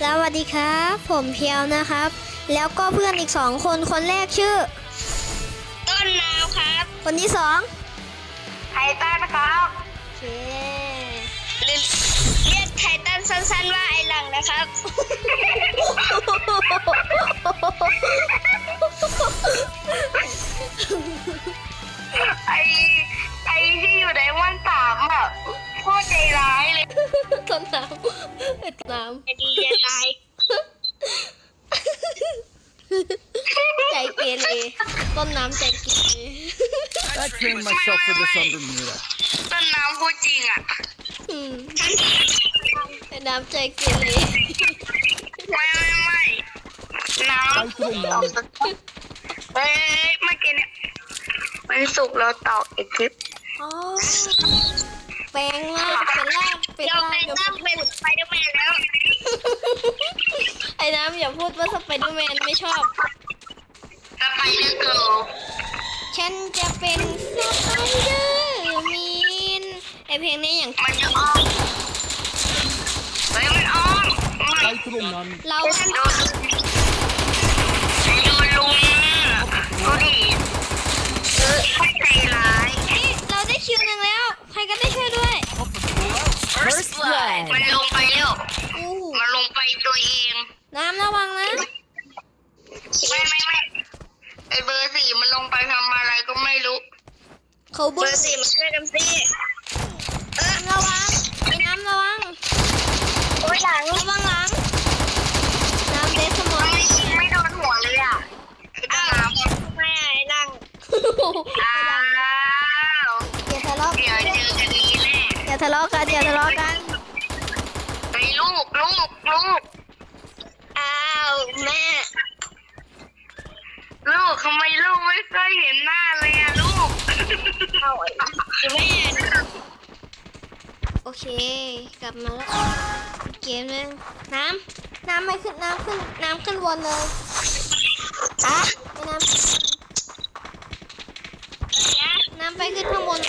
สวัสดีครับ ผมเพียวนะครับ แล้วก็เพื่อนอีกสองคนคนแรกชื่อ ต้นนาวครับ คนที่สองไททันครับโอเคหรือเรียกไททันสั้นๆว่าไอหลังนะครับ ไอไอที่อยู่ในวันสามแบบโคตรใจร้ายเลย ต้นน้ำเป็นน้จะดีจะตายำใจเกเรต้นน้ำใจเกเร I trained myself for this under Mira. ต้นน้ำพูดจริงอะ อืมเป็นน้ำใจเกเรไม่ไม่ไม่น้ I throw ำเฮ้ยเมื่อกี้เนี่ยวันศุกร์เราต่ออีกคลิปอ๋อ แปลงร่างเป็นร่างเป็นเราร่างเป็นเดี๋ยวตั้งเป็นสไปเดอร์แมนแล้วไอ้น้ำอย่าพูดว่าสไปเดอร์แมนไม่ชอบ สไปเดอร์เกิร์ลฉันจะเป็นสไปเดอร์มีนไอเพลงนี้อย่างมันจะอ้อมเฮ้ยมันอ้อม I throw none. เราโดนโดนลุง ตัวเอง น้ำระวังนะ ไม่ไม่ไม่ไอเบอร์สี่มันลงไปทำอะไรก็ไม่รู้ เขาเบบึ้องร์สี่มันช่วยกันสิเออน้ำระวังไอ้น้ำระวัง โอ้ยหลังระวังหลัง น้ำเดสมอทำนไมยิงไม่โดนหัวเลยอะไอ้ต้นน้ำไม่ไอ้นั่งอ้าวอย่าทะเลาะเดี๋ยวเจอกันนี้แน่อย่าทะเลาะกันอย่าทะเลาะกันไปลู กลูก อ้าวแม่ ลูกทำไมลูกไม่เคยเห็นหน้าเลยอะลูกเอาแม่โอเค กลับมาแล้วอีกเกมหนึงน้ำน้ำไม่ขึ้นน้ำขึ้นน้ำขึ้นวนเลยอะน้ำน้ำไปขึ้นข้างบน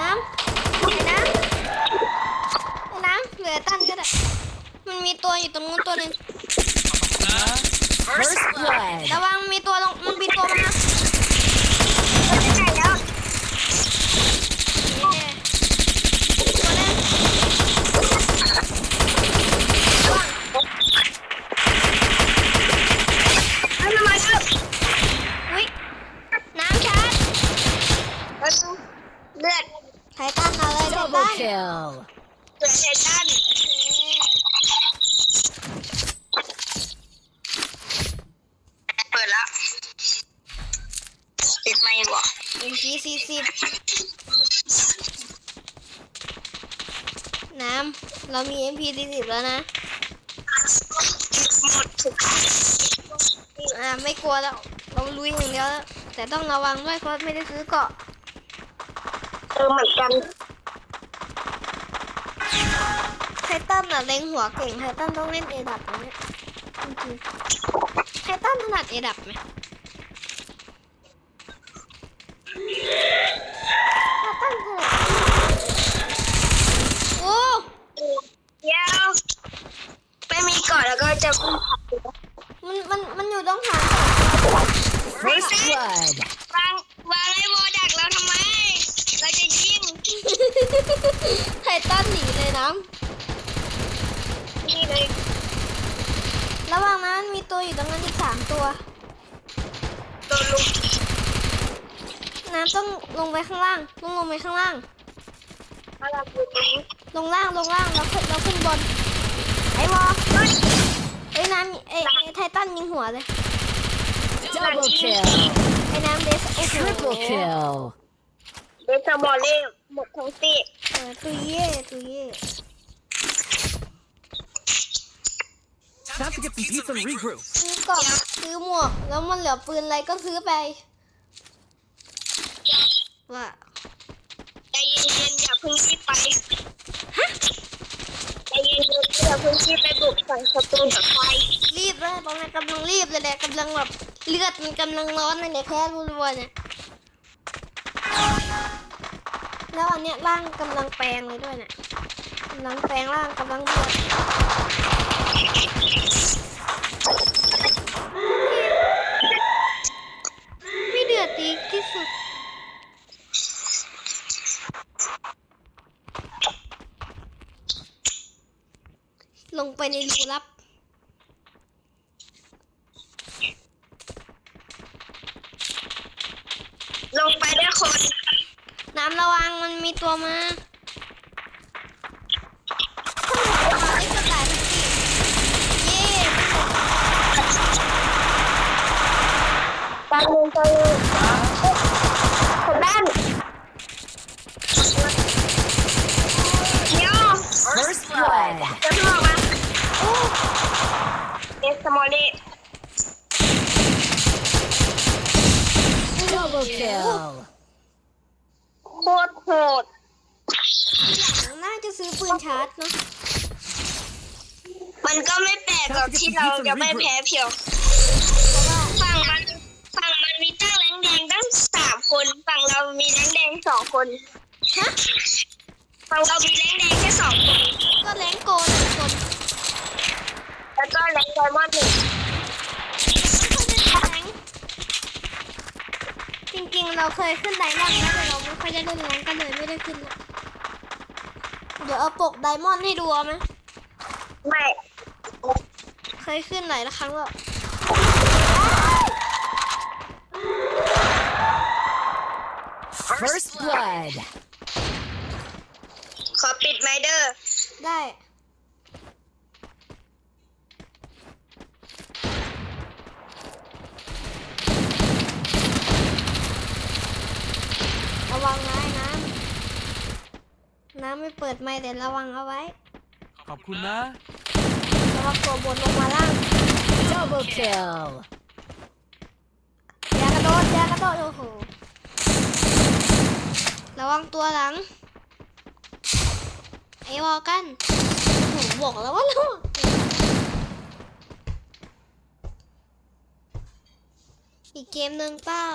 น้ำไอ้น้ำไอ้น้ำเหลือตันกัน มีตัวอยู่ตรงนู้นตัวหนึ่ง First blood. ระวังมีตัวลงมันมีตัวมานะ ไปไหนแล้ว เย้ตัวนึงอุ้ยน้ำชาร์จ เลือด ไททันมาเลยไท Double ทัน kill. เลือดไททันเปิดแล้วปิดไม่หรอ เอ็มพีสี่สิบน้ำเรามี MP สี่สิบแล้วนะหมดทุกอ่าไม่กลัวแล้ว เราลุยอย่างเดียวแล้วแต่ต้องระวังด้วยเพราะไม่ได้ซื้อเกาะเออเหมือนกันไททันอะเล็งหัวเก่งไททันต้องเล่นเอดับนะเนี่ยจริงๆไททันถนัดเอดับไหมไททันถนัดโอ้ เดี๋ยวไม่มีก่ อนแล้วก็จะมันมันมันอยู่ตรงหาง First blood. วางวางไอ้โบดักเราทำไม เราจะยิงไททันหนีเลยน้นี่เลยำระหว่างนั้นมีตัวอยู่ตรงนั้นอีกสามตัว โดนลุกน้ำต้องลงไปข้างล่างต้องลงไปข้างล่างมาลับอยู่ตรงนี้ลงล่างลงล่างแล้วขึ้นแล้วขึ้นบน ไอ้วอไอ้น้ำไอ้ไอ้ไททันยิงหัวเลย Double kill. ไอ้น้ำเดสโอ้โห Triple kill. เดซบอลเล่หมดทั้งสี่เออตุยเย่ตุยเย่ Time to get some pizza and regroup. ซื้อกล่องซื้อหมวก แล้วมันเหลือปืนอะไรก็ซื้อไป ว่าใจเย็นๆอย่าเพิ่งรีบไปใจเย็ ผื่อคุณชีไปบุกฝั่งศัตรูแบบไฟรีบเลยตอนนี้กำลังรีบเลยแหละกำลังแบบเลือดมันกำลังร้อนเลยเนี่ยแค่รัวๆเนี่ยแล้วอันเนี้ยร่างกำลังแปลงเลยด้วยเนี่ยกำลังแปลงร่างกำลังบวช คน น้ำระวังมันมีตัวมาตายมันติดเย่ตอนนึงตอนนึงคนด้านยว First blood. จะพูดมาเอสมอลลี่ Double kill. โคตรโหดน่าจะซื้อปืนชาร์จเนาะมันก็ไม่แปลกหรอกที่เราจะไม่แพ้เพียวฝั่งมันฝั่งมันมีตั้งแรงแดงตั้งสามคนฝั่งเรามีแรงแดงสองคนฮะฝั่งเรามีแรงแดงแค่สองคนก็แรงโกนหนึ่งคนแล้วก็แรงไดมอนด์หนึ่ง แรงจริงๆ เราเคยขึ้นไดมอนด์นะแต่เราไม่ค่อยได้เล่นแรงก็เลยไม่ได้ขึ้นนะเดี๋ยวเอาปกไดมอนด์ให้ดูเอาไหมไม่เคยขึ้นหลายครั้งแล้ว First blood. ขอปิดไมเดอร์ได้ วังนะไอ้น้ำน้ำไม่เปิดไมค์แต่ระวังเอาไว้ขอบคุณนะ ระวังตัวบนลงมาล่าง Double kill. อย่ากระโดดอย่ากระโดดโอ้โหระวังตัวหลังไอ้วอกันโอ้โหบอกแล้วว่าระวังอีกเกมหนึ่งเปล่า